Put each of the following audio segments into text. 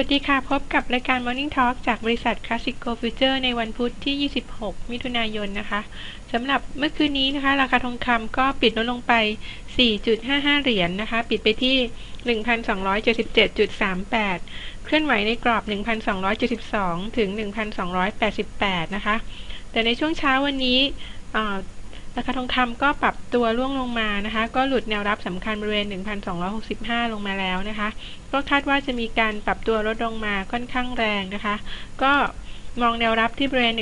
วัสดีค่ะ พบกับรายการ Morning Talk จากบริษัท Classico Future ในวันพุธที่ 26 มิถุนายนนะคะสำหรับเมื่อคืนนี้นะคะ ราคาทองคำก็ปิดลดลงไป 4.55 เหรียญนนะคะ ปิดไปที่ 1,277.38 เคลื่อนไหวในกรอบ 1,272 ถึง 1,288 นะคะ แต่ในช่วงเช้าวันนี้ ราคาทองคำก็ปรับตัวร่วงลงมานะคะ ก็หลุดแนวรับสำคัญบริเวณ 1,265 ลงมาแล้วนะคะ ก็คาดว่าจะมีการปรับตัวลดลงมาค่อนข้างแรงนะคะ ก็มองแนวรับที่บริเวณ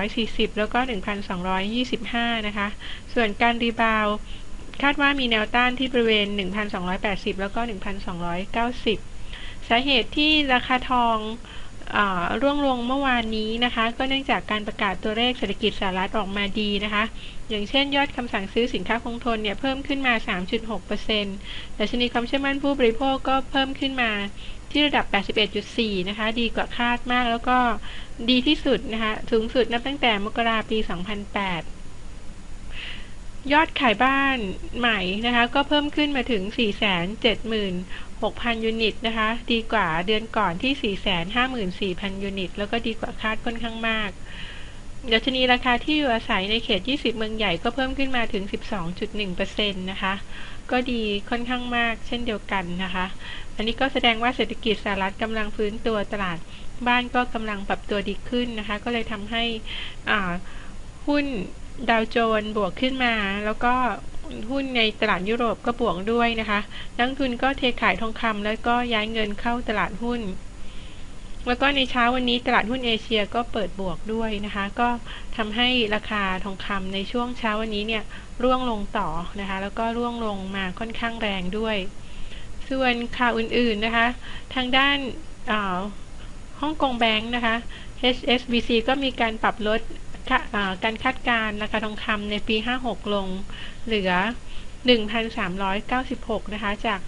1,240 แล้วก็ 1,225 นะคะ ส่วนการรีบาวคาดว่ามีแนวต้านที่บริเวณ 1,280 แล้วก็ 1,290 สาเหตุที่ราคาทอง ร่วงลงเมื่อวานนี้นะคะ ก็เนื่องจากการประกาศตัวเลขเศรษฐกิจสหรัฐออกมาดีนะคะ อย่างเช่นยอดคำสั่งซื้อสินค้าคงทนเนี่ยเพิ่มขึ้นมา 3.6%ดัชนีความเชื่อมั่นผู้บริโภคก็เพิ่มขึ้นมาที่ระดับ 81.4 นะคะ ดีกว่าคาดมากแล้วก็ดีที่สุดนะคะ สูงสุดนับตั้งแต่มกราปี 2008 ยอดขายบ้านใหม่นะคะ ก็เพิ่มขึ้นมาถึง 476,000 ยูนิตนะคะ ดีกว่าเดือนก่อนที่ 454,000 ยูนิต แล้วก็ดีกว่าคาดค่อนข้างมากดัชนีราคาที่อยู่อาศัยในเขต 20 เมืองใหญ่ก็เพิ่มขึ้นมาถึง 12.1%นะคะ ก็ดีค่อนข้างมากเช่นเดียวกันนะคะ อันนี้ก็แสดงว่าเศรษฐกิจสหรัฐกำลังฟื้นตัวตลาดบ้านก็กำลังปรับตัวดีขึ้นนะคะ ก็เลยทำให้หุ้น ดาวโจนส์บวกขึ้นมา แล้วก็หุ้นในตลาดยุโรปก็บวกด้วยนะคะนักทุนก็เทขายทองคำแล้วก็ย้ายเงินเข้าตลาดหุ้น แล้วก็ในเช้าวันนี้ตลาดหุ้นเอเชียก็เปิดบวกด้วยนะคะ ก็ทำให้ราคาทองคำในช่วงเช้าวันนี้เนี่ยร่วงลงต่อนะคะ แล้วก็ร่วงลงมาค่อนข้างแรงด้วย ส่วนข่าวอื่นๆนะคะ ทางด้านฮ่องกงแบงค์นะคะ HSBC ก็มีการปรับลด การคาดการราคาทองคำในปี 56 ลงเหลือ 1,396 นะคะ จาก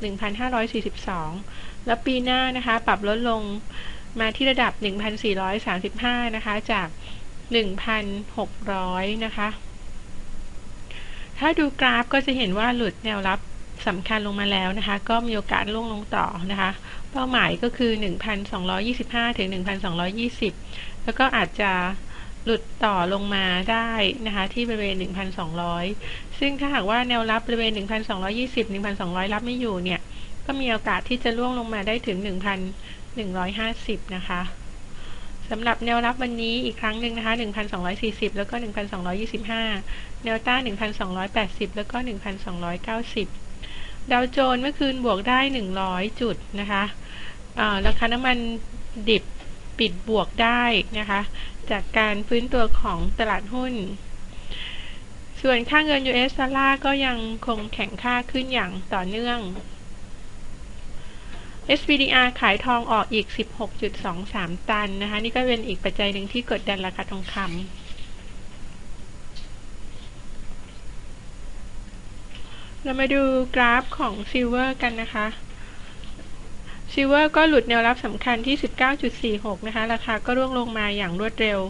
1,542 แล้วปีหน้านะคะ ปรับลดลงมาที่ระดับ 1,435 นะคะ จาก 1,600 นะคะ ถ้าดูกราฟก็จะเห็นว่าหลุดแนวรับสำคัญลงมาแล้วนะคะ ก็มีโอกาสล่วงลงต่อนะคะ เป้าหมายก็คือ 1,225 ถึง 1,220 แล้วก็อาจจะ หลุดต่อลงมาได้นะคะ ที่บริเวณ 1,200 ซึ่งถ้าหากว่าแนวรับบริเวณ 1,220 1,200 รับไม่อยู่เนี่ย ก็มีโอกาสที่จะล่วงลงมาได้ถึง 1,150 นะคะสำหรับแนวรับวันนี้อีกครั้งหนึ่งนะคะ 1,240 แล้วก็ 1,225 แนวต้าน1,280 แล้วก็ 1,290 ดาวโจนส์เมื่อคืนบวกได้ 100 จุดนะคะราคาน้ำมันดิบ ปิดบวกได้นะคะ จากการฟื้นตัวของตลาดหุ้น ส่วนค่าเงิน US ดอลลาร์ก็ยังคงแข็งค่าขึ้นอย่างต่อเนื่อง SPDR ขายทองออกอีก 16.23 ตันนะคะ นี่ก็เป็นอีกปัจจัยหนึ่งที่กดดันราคาทองคำเรามาดูกราฟของซิลเวอร์กันนะคะ ซิลเวอร์ก็หลุดแนวรับสำคัญที่ 19.46 นะคะ ราคาก็ร่วงลงมาอย่างรวดเร็ว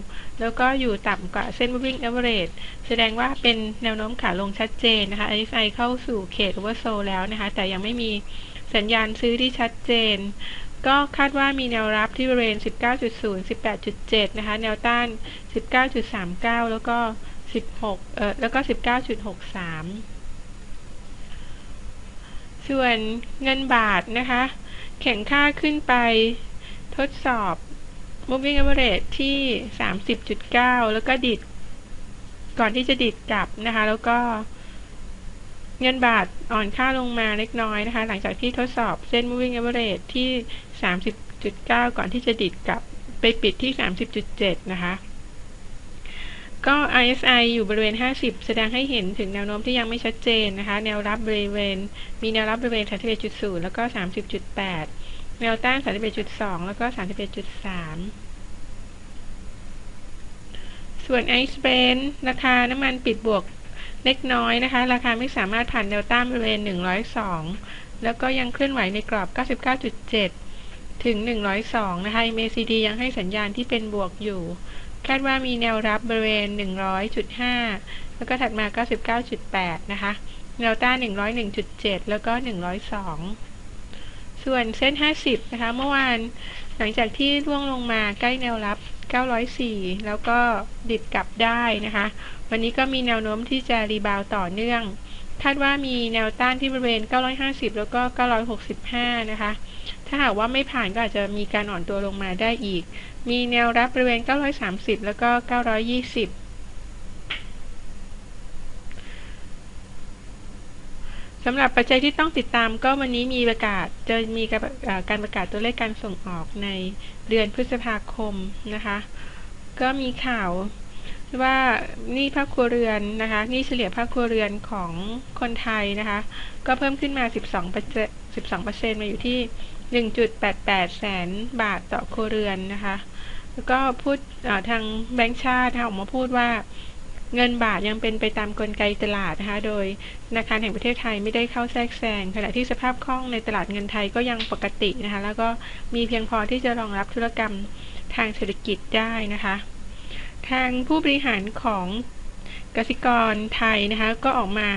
แล้วก็อยู่ต่ำกว่าเส้น moving average แสดงว่าเป็นแนวโน้มขาลงชัดเจนนะคะ RSI เข้าสู่เขต oversold แล้วนะคะ แต่ยังไม่มีสัญญาณซื้อที่ชัดเจน ก็คาดว่ามีแนวรับที่บริเวณ 19.0 18.7 นะคะ แนวต้าน 19.39 แล้วก็ 16 เอ่อ แล้วก็ 19.63 ส่วนเงินบาทนะคะ แข่งค่าขึ้นไปทดสอบ moving average ที่ 30.9 แล้วก็ดิด ก่อนที่จะดิดกลับนะคะ แล้วก็เงินบาทอ่อนค่าลงมาเล็กน้อยนะคะ หลังจากที่ทดสอบเส้น moving average ที่ 30.9 ก่อนที่จะดิดกลับไปปิดที่ 30.7 นะคะ ก็ RSI อยู่บริเวณ 50 แสดงให้เห็นถึงแนวโน้มที่ยังไม่ชัดเจนนะคะ แนวรับบริเวณ มีแนวรับบริเวณ 31.0 แล้วก็ 30.8 แนวต้าน 31.2 แล้วก็ 31.3 ส่วนไอซ์เบนราคาน้ำมันปิดบวกเล็กน้อยนะคะ ราคาไม่สามารถผ่านแนวต้านบริเวณ 102 แล้วก็ยังเคลื่อนไหวในกรอบ 99.7 ถึง 102 นะคะ MACD ยังให้สัญญาณที่เป็นบวกอยู่ คาดว่ามีแนวรับบริเวณ 100.5 แล้วก็ถัดมาก็19.8 นะคะ แนวต้าน 101.7 แล้วก็ 102 ส่วนเส้น 50 นะคะ เมื่อวานหลังจากที่ร่วงลงมาใกล้แนวรับ 904 แล้วก็ดิดกลับได้นะคะ วันนี้ก็มีแนวโน้มที่จะรีบาวต่อเนื่อง คาดว่ามีแนวต้านที่บริเวณ 950 แล้วก็ 965 นะคะ ถ้าหากว่าไม่ผ่านก็อาจจะมีการอ่อนตัวลงมาได้อีก มีแนวรับบริเวณ 930 แล้วก็ 920สำหรับปัจจัยที่ต้องติดตามก็วันนี้มีประกาศจะมีการประกาศตัวเลขการส่งออกในเดือนพฤษภาคมนะคะ ก็มีข่าวว่านี่ภาคครัวเรือนนะคะนี่เฉลี่ยภาคครัวเรือนของคนไทยนะคะ ก็เพิ่มขึ้นมา 12ปร์เซ็นต์ 12เปอร์เซ็นต์มาอยู่ที่ 1.88 แสนบาทต่อครัวเรือนนะคะ แล้วก็พูดทางแบงก์ชาติออกมาพูดว่าเงินบาทยังเป็นไปตามกลไกตลาดนะคะ โดยธนาคารแห่งประเทศไทยไม่ได้เข้าแทรกแซง ขณะที่สภาพคล่องในตลาดเงินไทยก็ยังปกตินะคะ แล้วก็มีเพียงพอที่จะรองรับธุรกรรมทางเศรษฐกิจได้นะคะ ทางผู้บริหารของกสิกรไทยนะคะ ก็ออกมา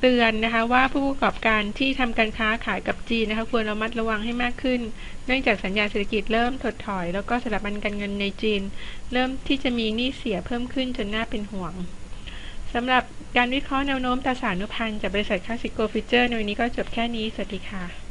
เตือนนะคะว่าผู้ประกอบการที่ทำการค้าขายกับจีนนะคะควรระมัดระวังให้มากขึ้น เนื่องจากสัญญาเศรษฐกิจเริ่มถดถอย แล้วก็สถาบันการเงินในจีน เริ่มที่จะมีหนี้เสียเพิ่มขึ้นจนน่าเป็นห่วงสำหรับการวิเคราะห์แนวโน้มตราสารนุพันธ์จากบริษัทคาสิโกฟิเจอร์ในวันนี้ก็จบแค่นี้ สวัสดีค่ะ